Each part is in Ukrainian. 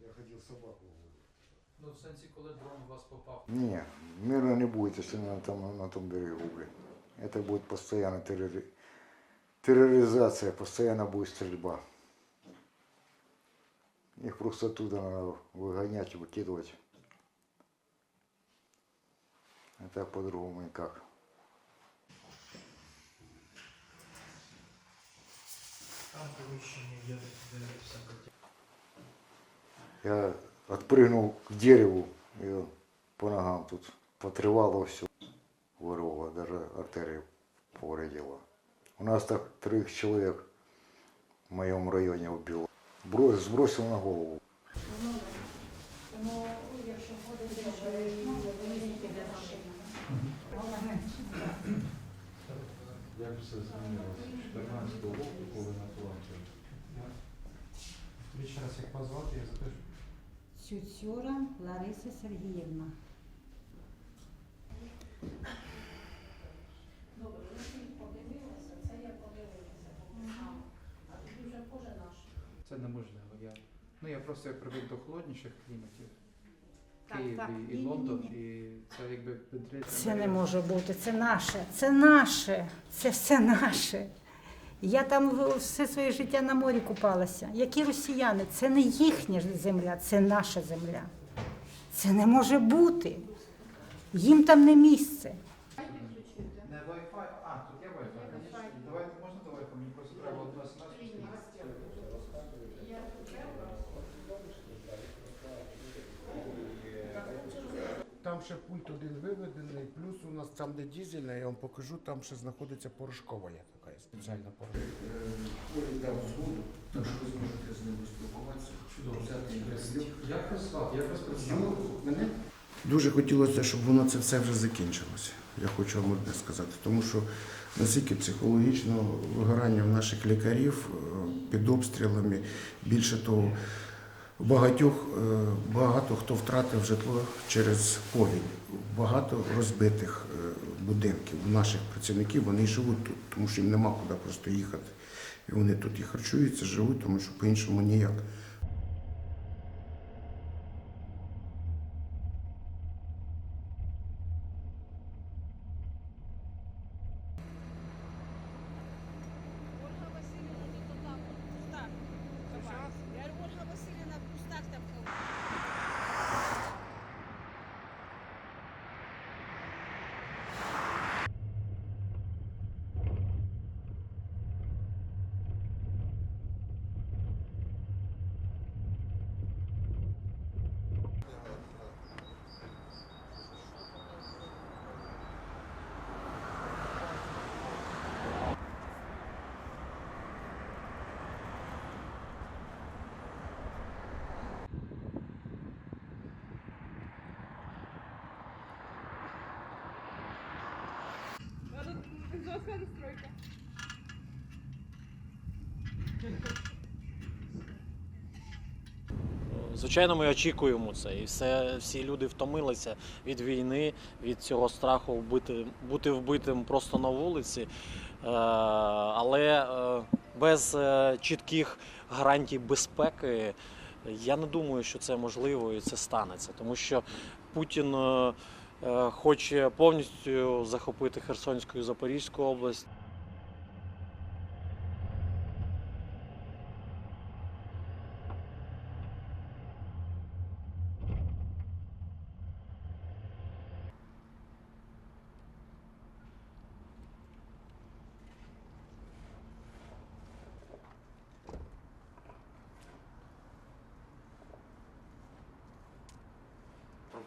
Я хотів собаку. Ну, в сенсі, коли дрон у вас попав. Не, мира не будет, если на том, на том берегу, блин. Это будет постоянно террори... терроризация, постоянно будет стрельба. Их просто оттуда надо выгонять, выкидывать. А так по-другому никак. Там приміщення є, де всяка Я отпрыгнул к дереву и по ногам тут потревало все. Вырвало, даже артерию повредило. У нас так трех человек в моем районе убило. Брось, сбросил на голову. Як все змінилося з 14 року, коли на? Тобі ще раз як позвати, я запишу. Цюцюра Лариса Сергіївна. Це неможливо. Я, ну, я просто як привик до холодніших кліматів. Київ так. і, і Лондон, і це якби підряд. Це не може бути, це наше, це наше, це все наше. Я там все своє життя на морі купалася. Які росіяни? Це не їхня земля, це наша земля. Це не може бути. Їм там не місце. Не Wi-Fi, а, тут є Wi-Fi. звісно. Давайте, можна до Wi-Fi? Мені просто треба одну смс. Там ще пульт один виведений, плюс у нас там, де дізельна, я вам покажу, там ще знаходиться порошкова є така спеціальна порошкова. дав згоду, так що ви зможете з ними спілкуватися. Чудово, Як вас звати? Як вас представили? Мене дуже хотілося, щоб воно це все вже закінчилося. Я хочу вам одне сказати, тому що наскільки психологічно вигорання в наших лікарів е, під обстрілами, більше того, багатьох е, багато хто втратив житло через повінь, багато розбитих е, будинків у наших працівників вони живуть тут, тому що їм нема куди просто їхати. І вони тут і харчуються, живуть, тому що по-іншому ніяк. Ольга Васильівна не то там, в кустах ховалася. Я говорю, Ольга Васильівна в кустах там ховалася. Звичайно, ми очікуємо це. І все, всі люди втомилися від війни, від цього страху вбити, бути вбитим просто на вулиці. Е, але е, без е, чітких гарантій безпеки я не думаю, що це можливо і це станеться. Тому що Путін хоче повністю захопити Херсонську і Запорізьку область.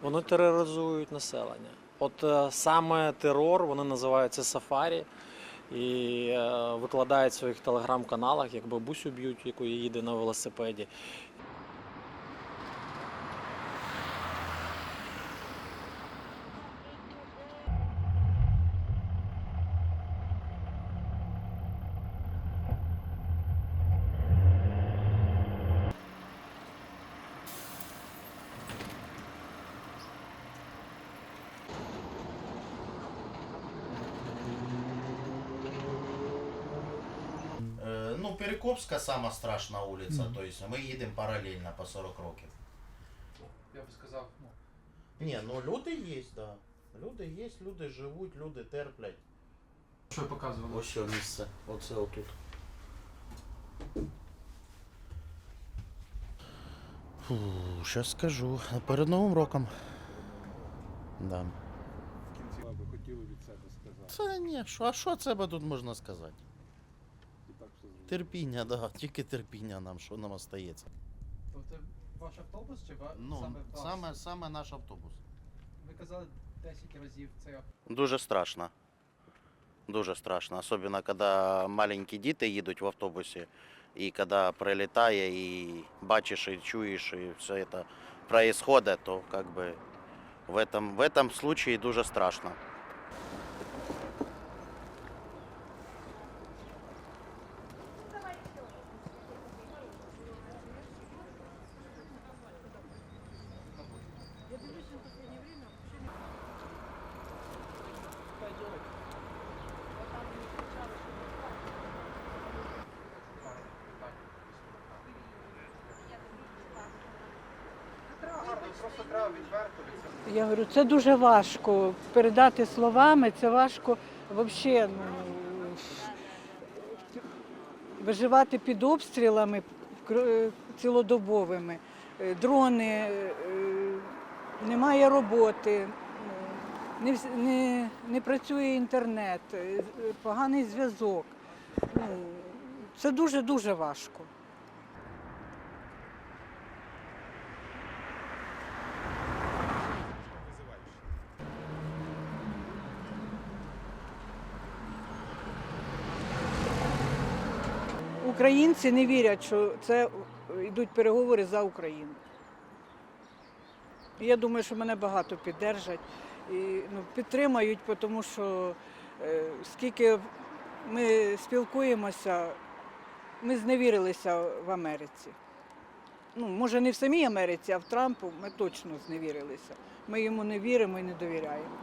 Вони тероризують населення. От е, саме терор вони називаються сафарі і е, викладають в своїх телеграм-каналах, як бабусю б'ють, яку їде на велосипеді. Е, Ну, Перекопська сама страшна вулиця, тобто ми їдемо паралельно по 40 років. я би сказав, ну, Ні, ну люди є, да. Люди є, люди живуть, люди терплять. що ви показували? Ось що місце. Оце отут. Фу, щас скажу. Перед Новим роком. Да. В кінці ви хотіли від себе сказати. Це ні, що, а що це тут можна сказати? І так все зрозуміло. Терпіння, да, тільки терпіння нам, що нам остається. То це ваш автобус чи ва... Ну, саме ваш? саме, саме наш автобус. Ви казали 10 разів цей автобус. Дуже страшно. Дуже страшно. Особливо, коли маленькі діти їдуть в автобусі, і коли прилітає, і бачиш, і чуєш, і все це происходит, то как бы в этом, в этом случае дуже страшно. Просто треба відверто від. Я говорю, це дуже важко передати словами, це важко взагалі ну, виживати під обстрілами цілодобовими. Е, Дрони, е, немає роботи, е, не, не, не працює інтернет, е, поганий зв'язок. Ну, це дуже-дуже важко. Українці не вірять, що це йдуть переговори за Україну. Я думаю, що мене багато піддержать і ну, підтримають, тому що е, скільки ми спілкуємося, ми зневірилися в Америці. Ну, може, не в самій Америці, а в Трампу ми точно зневірилися. Ми йому не віримо і не довіряємо.